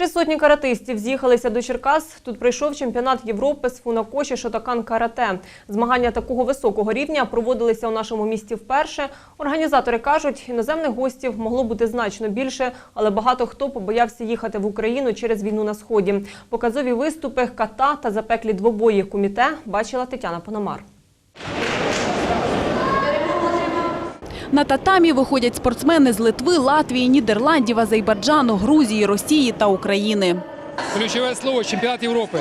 Три сотні каратистів з'їхалися до Черкас. Тут пройшов чемпіонат Європи з фунакоші Шотакан Карате. Змагання такого високого рівня проводилися у нашому місті вперше. Організатори кажуть, іноземних гостів могло бути значно більше, але багато хто побоявся їхати в Україну через війну на сході. Показові виступи, ката та запеклі двобої куміте бачила Тетяна Пономар. На татамі виходять спортсмени з Литви, Латвії, Нідерландів, Азербайджану, Грузії, Росії та України. Ключове слово чемпіонат Європи.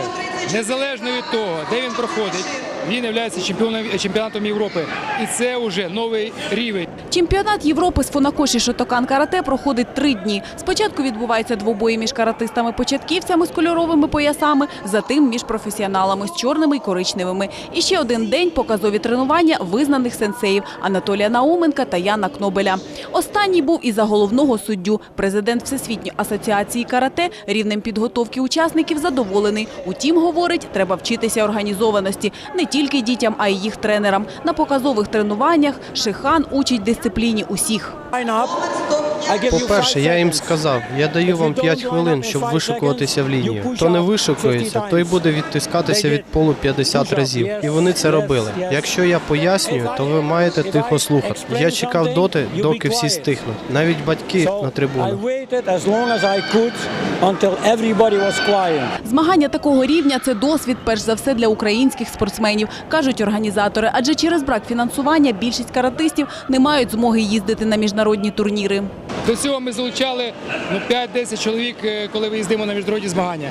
Незалежно від того, де він проходить, він є чемпіоном чемпіонатом Європи. І це вже новий рівень. Чемпіонат Європи з фунакоші Шотокан Карате проходить три дні. Спочатку відбуваються двобої між каратистами-початківцями з кольоровими поясами, затим між професіоналами з чорними і коричневими. І ще один день показові тренування визнаних сенсеїв Анатолія Науменка та Яна Кнобеля. Останній був і за головного суддю. Президент Всесвітньої асоціації карате рівнем підготовки учасників задоволений. Утім, говорить, треба вчитися організованості не тільки дітям, а й їх тренерам. На показових тренуваннях Шихан учить дисципліні усіх. По-перше, я їм сказав, я даю вам 5 хвилин, щоб вишукуватися в лінію. Хто не вишукується, той буде відтискатися від полу 50 разів. І вони це робили. Якщо я пояснюю, то ви маєте тихо слухати. Я чекав доти, доки всі стихнуть. Навіть батьки на I трибунах. Змагання такого рівня – це досвід, перш за все, для українських спортсменів, кажуть організатори. Адже через брак фінансування більшість каратистів не мають змоги їздити на міжнародні турніри. До цього ми залучали ну, 5-10 чоловік, е, коли виїздимо на міжнародні змагання.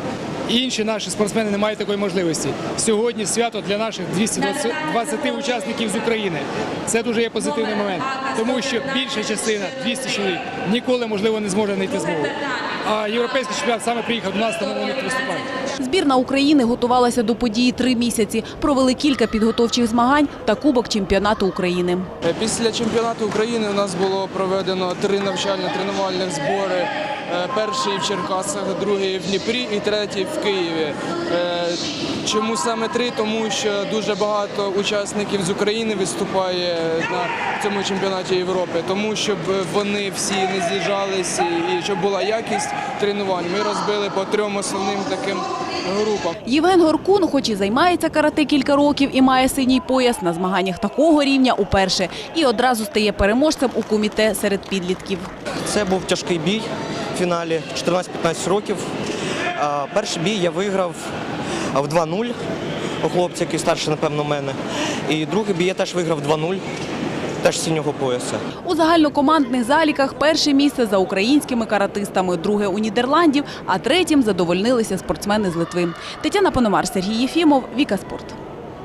Інші наші спортсмени не мають такої можливості. Сьогодні свято для наших 220 20 учасників з України. Це дуже є позитивний момент, тому що більша частина, 200 чоловік, ніколи можливо не зможе знайти змогу. А європейський чемпіонат саме приїхав до нас, тому вони виступають. Збірна України готувалася до події три місяці. Провели кілька підготовчих змагань та Кубок чемпіонату України. Після чемпіонату України у нас було проведено три навчально-тренувальних збори. Е, Перший в Черкасах, другий в Дніпрі і третій в Києві. Е, Чому саме три? Тому що дуже багато учасників з України виступає на цьому чемпіонаті Європи. Тому щоб вони всі не з'їжджались і щоб була якість тренувань. Ми розбили по трьом основним таким групам. Євген Горкун, хоч і займається карате кілька років і має синій пояс, на змаганнях такого рівня уперше. І одразу стає переможцем у куміте серед підлітків. Це був тяжкий бій фіналі 14-15 років. Перший бій я виграв в 2-0 у хлопця, який старший, напевно, мене. І другий бій я теж виграв 2-0, теж синього пояса. У загальнокомандних заліках перше місце за українськими каратистами, друге у Нідерландів, а третім задовольнилися спортсмени з Литви. Тетяна Пономар, Сергій Єфімов, Віка Спорт.